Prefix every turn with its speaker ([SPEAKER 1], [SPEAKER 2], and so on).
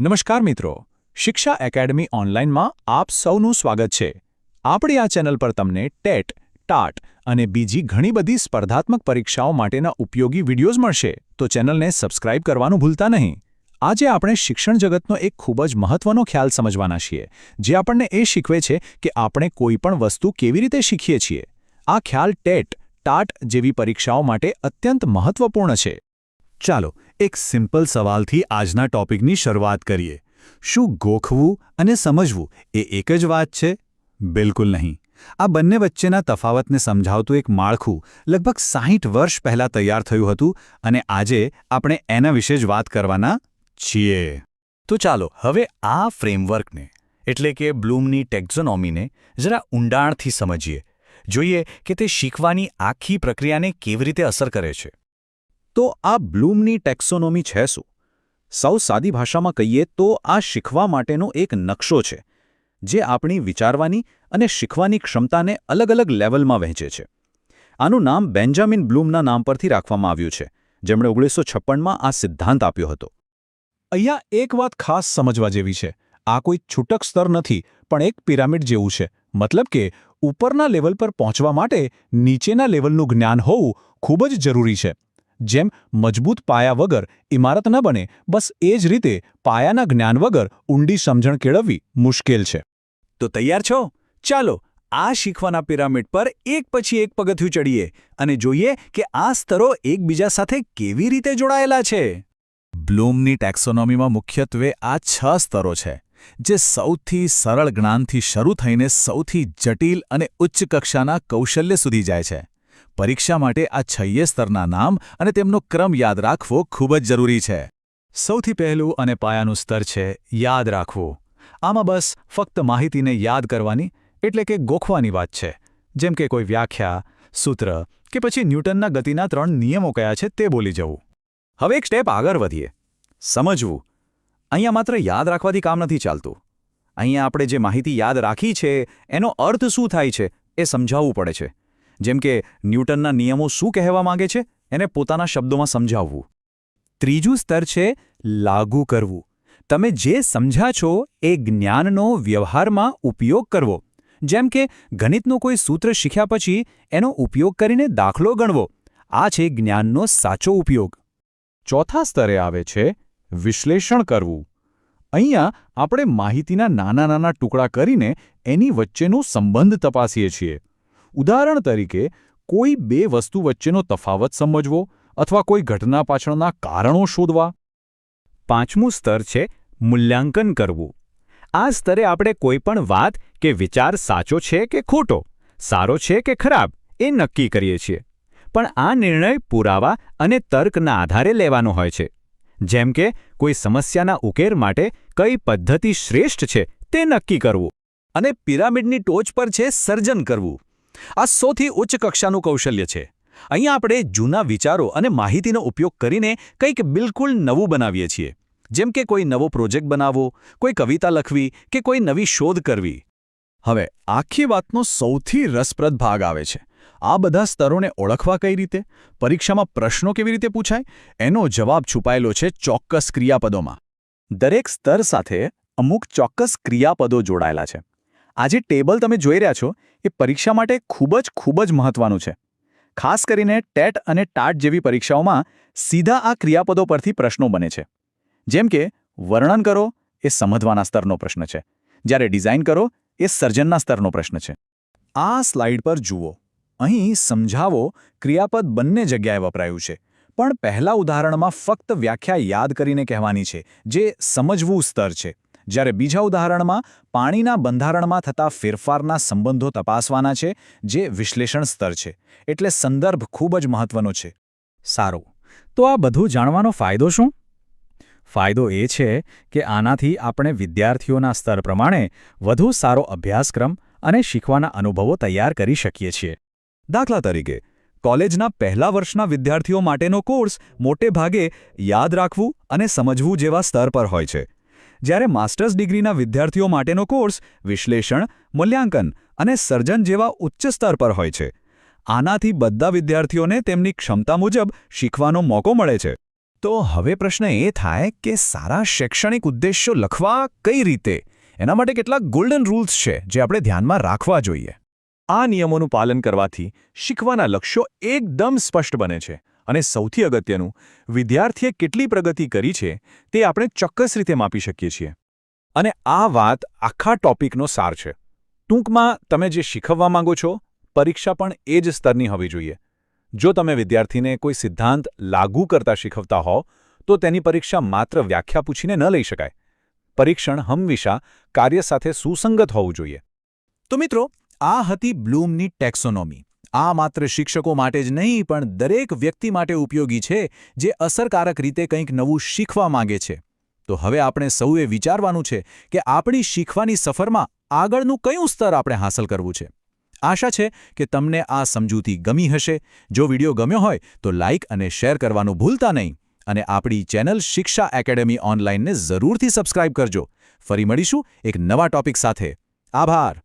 [SPEAKER 1] નમસ્કાર મિત્રો. શિક્ષા એકેડમી ઓનલાઇનમાં આપ સૌનું સ્વાગત છે. આપણી આ ચેનલ પર તમને ટેટ, ટાટ અને બીજી ઘણી બધી સ્પર્ધાત્મક પરીક્ષાઓ માટેના ઉપયોગી વિડીયોઝ મળશે. તો ચેનલને સબસ્ક્રાઇબ કરવાનું ભૂલતા નહીં. આજે આપણે શિક્ષણ જગતનો એક ખૂબ જ મહત્વનો ખ્યાલ સમજવાના છીએ, જે આપણને એ શીખવે છે કે આપણે કોઈપણ વસ્તુ કેવી રીતે શીખીએ છીએ. આ ખ્યાલ ટેટ, ટાટ જેવી પરીક્ષાઓ માટે અત્યંત મહત્વપૂર્ણ છે.
[SPEAKER 2] ચાલો એક સિમ્પલ સવાલથી આજના ટોપિકની શરૂઆત કરીએ. શું ગોખવું અને સમજવું એ એક જ વાત છે? બિલકુલ નહીં. આ બંને વચ્ચેના તફાવતને સમજાવતું એક માળખું લગભગ સાહીઠ વર્ષ પહેલાં તૈયાર થયું હતું અને આજે આપણે એના વિશે જ વાત કરવાના છીએ.
[SPEAKER 3] તો ચાલો, હવે આ ફ્રેમવર્કને, એટલે કે બ્લૂમની ટેક્ઝોનોમીને, જરા ઊંડાણથી સમજીએ. જોઈએ કે તે શીખવાની આખી પ્રક્રિયાને કેવી રીતે અસર કરે છે.
[SPEAKER 2] તો આ બ્લૂમની ટેક્સોનોમી છે શું? સૌ સાદી ભાષામાં કહીએ તો આ શીખવા માટેનો એક નકશો છે, જે આપણી વિચારવાની અને શીખવાની ક્ષમતાને અલગ અલગ લેવલમાં વહેંચે છે. આનું નામ બેન્જામિન બ્લૂમના નામ પરથી રાખવામાં આવ્યું છે, જેમણે ઓગણીસો છપ્પનમાં આ સિદ્ધાંત આપ્યો હતો.
[SPEAKER 1] અહીંયા એક વાત ખાસ સમજવા જેવી છે, આ કોઈ છૂટક સ્તર નથી, પણ એક પિરામિડ જેવું છે, મતલબ કે ઉપરના લેવલ પર પહોંચવા માટે નીચેના લેવલનું જ્ઞાન હોવું ખૂબ જ જરૂરી છે. જેમ મજબૂત પાયા વગર ઇમારત ન બને, બસ એ જ રીતે પાયાના જ્ઞાન વગર ઊંડી સમજણ કેળવવી મુશ્કેલ છે.
[SPEAKER 3] તો તૈયાર છો? ચાલો, આ શીખવાના પિરામિડ પર એક પછી એક પગથિયું ચડીએ અને જોઈએ કે આ સ્તરો એકબીજા સાથે કેવી રીતે જોડાયેલા છે.
[SPEAKER 2] બ્લૂમની ટેક્સોનોમીમાં મુખ્યત્વે આ છ સ્તરો છે, જે સૌથી સરળ જ્ઞાનથી શરૂ થઈને સૌથી જટિલ અને ઉચ્ચ કક્ષાના કૌશલ્ય સુધી જાય છે. પરીક્ષા માટે આ છય્યે સ્તરના નામ અને તેમનો ક્રમ યાદ રાખવો ખૂબ જ જરૂરી છે.
[SPEAKER 1] સૌથી પહેલું અને પાયાનું સ્તર છે યાદ રાખવું. આમાં બસ ફક્ત માહિતીને યાદ કરવાની એટલે કે ગોખવાની વાત છે. જેમ કે કોઈ વ્યાખ્યા, સૂત્ર કે પછી ન્યૂટનના ગતિના ત્રણ નિયમો કયા છે તે બોલી જવું.
[SPEAKER 3] હવે એક સ્ટેપ આગળ વધીએ. સમજવું. અહીંયા માત્ર યાદ રાખવાથી કામ નથી ચાલતું. અહીંયા આપણે જે માહિતી યાદ રાખી છે, એનો અર્થ શું થાય છે એ સમજાવવું પડે છે. જેમ કે ન્યૂટનના નિયમો શું કહેવા માંગે છે, એને પોતાના શબ્દોમાં સમજાવવું. ત્રીજું સ્તર છે લાગુ કરવું. તમે જે સમજ્યા છો એ જ્ઞાનનો વ્યવહારમાં ઉપયોગ કરવો. જેમ કે ગણિતનો કોઈ સૂત્ર શીખ્યા પછી એનો ઉપયોગ કરીને દાખલો ગણવો. આ છે જ્ઞાનનો સાચો ઉપયોગ.
[SPEAKER 1] ચોથા સ્તરે આવે છે વિશ્લેષણ કરવું. અહીંયા આપણે માહિતીના નાના નાના ટુકડા કરીને એની વચ્ચેનો સંબંધ તપાસીએ છીએ. ઉદાહરણ તરીકે, કોઈ બે વસ્તુ વચ્ચેનો તફાવત સમજવો અથવા કોઈ ઘટના પાછળના કારણો શોધવા.
[SPEAKER 3] પાંચમું સ્તર છે, મૂલ્યાંકન કરવું. આ સ્તરે આપણે કોઈપણ વાત કે વિચાર સાચો છે કે ખોટો, સારો છે કે ખરાબ, એ નક્કી કરીએ છીએ. પણ આ નિર્ણય પુરાવા અને તર્કના આધારે લેવાનો હોય છે. જેમ કે, કોઈ સમસ્યાના ઉકેલ માટે કઈ પદ્ધતિ શ્રેષ્ઠ છે તે નક્કી કરવું. અને પિરામિડની ટોચ પર છે સર્જન કરવું. આ સૌથી ઉચ્ચ કક્ષાનું કૌશલ્ય છે. અહીંયા આપણે જૂના વિચારો અને માહિતીનો ઉપયોગ કરીને કંઈક બિલકુલ નવું બનાવીએ છીએ. જેમ કે કોઈ નવો પ્રોજેક્ટ બનાવવો, કોઈ કવિતા લખવી કે કોઈ નવી શોધ કરવી.
[SPEAKER 1] હવે, આખી વાતનો સૌથી રસપ્રદ ભાગ આવે છે. આ બધા સ્તરોને ઓળખવા કઈ રીતે? પરીક્ષામાં પ્રશ્નો કેવી રીતે પૂછાય? એનો જવાબ છુપાયેલો છે ચોક્કસ ક્રિયાપદોમાં.
[SPEAKER 3] દરેક સ્તર સાથે અમુક ચોક્કસ ક્રિયાપદો જોડાયેલા છે. આ જે ટેબલ તમે જોઈ રહ્યા છો, એ પરીક્ષા માટે ખૂબ જ ખૂબ જ મહત્વનું છે. ખાસ કરીને ટેટ અને ટાટ જેવી પરીક્ષાઓમાં સીધા આ ક્રિયાપદો પરથી પ્રશ્નો બને છે. જેમ કે, વર્ણન કરો એ સમજવાના સ્તરનો પ્રશ્ન છે. જ્યારે ડિઝાઇન કરો એ સર્જનના સ્તરનો પ્રશ્ન છે.
[SPEAKER 1] આ સ્લાઇડ પર જુઓ. અહીં સમજાવો ક્રિયાપદ બંને જગ્યાએ વપરાયું છે. પણ પહેલા ઉદાહરણમાં ફક્ત વ્યાખ્યા યાદ કરીને કહેવાની છે, જે સમજવું સ્તર છે. જ્યારે બીજા ઉદાહરણમાં પાણીના બંધારણમાં થતા ફેરફારના સંબંધો તપાસવાના છે, જે વિશ્લેષણ સ્તર છે, એટલે સંદર્ભ ખૂબ જ મહત્વનો છે.
[SPEAKER 3] સારું. તો આ બધું જાણવાનો ફાયદો શું? ફાયદો એ છે કે આનાથી આપણે વિદ્યાર્થીઓના સ્તર પ્રમાણે વધુ સારો અભ્યાસક્રમ અને શીખવાના અનુભવો તૈયાર કરી શકીએ છીએ. દાખલા તરીકે, કોલેજના પહેલા વર્ષના વિદ્યાર્થીઓ માટેનો કોર્સ મોટે ભાગે યાદ રાખવું અને સમજવું જેવા સ્તર પર હોય છે. જ્યારે માસ્ટર્સ ડિગ્રીના વિદ્યાર્થીઓ માટેનો કોર્સ વિશ્લેષણ, મૂલ્યાંકન અને સર્જન જેવા ઉચ્ચ સ્તર પર હોય છે. આનાથી બધા વિદ્યાર્થીઓને તેમની ક્ષમતા મુજબ શીખવાનો મોકો મળે છે.
[SPEAKER 1] તો હવે પ્રશ્ન એ થાય કે સારા શૈક્ષણિક ઉદ્દેશ્યો લખવા કઈ રીતે? એના માટે કેટલાક ગોલ્ડન રૂલ્સ છે જે આપણે ધ્યાનમાં રાખવા જોઈએ. આ નિયમોનું પાલન કરવાથી શીખવાના લક્ષ્યો એકદમ સ્પષ્ટ બને છે. અને સૌથી અગત્યનું, વિદ્યાર્થીએ કેટલી પ્રગતિ કરી છે તે આપણે ચોક્કસ રીતે માપી શકીએ છીએ. અને આ વાત આખા ટોપિકનો સાર છે. ટૂંકમાં, તમે જે શીખવવા માંગો છો, પરીક્ષા પણ એ જ સ્તરની હોવી જોઈએ. જો તમે વિદ્યાર્થીને કોઈ સિદ્ધાંત લાગુ કરતા શીખવતા હો તો તેની પરીક્ષા માત્ર વ્યાખ્યા પૂછીને ન લઈ શકાય. પરીક્ષણ હંમેશા કાર્ય સાથે સુસંગત હોવું જોઈએ. તો મિત્રો, આ હતી બ્લૂમની ટેક્સોનોમી. આ માત્ર શિક્ષકો માટે જ નહીં, પણ દરેક વ્યક્તિ માટે ઉપયોગી છે, જે અસરકારક રીતે કંઈક નવું શીખવા માંગે છે. તો હવે આપણે સૌએ વિચારવાનું છે કે આપણી શીખવાની સફરમાં આગળનું કયું સ્તર આપણે હાંસલ કરવું છે. આશા છે કે તમને આ સમજૂતી ગમી હશે. જો વીડિયો ગમ્યો હોય તો લાઇક અને શેર કરવાનું ભૂલતા નહીં અને આપણી ચેનલ શિક્ષા એકેડેમી ઓનલાઈનને જરૂરથી સબસ્ક્રાઇબ કરજો. ફરી મળીશું એક નવા ટોપિક સાથે. આભાર!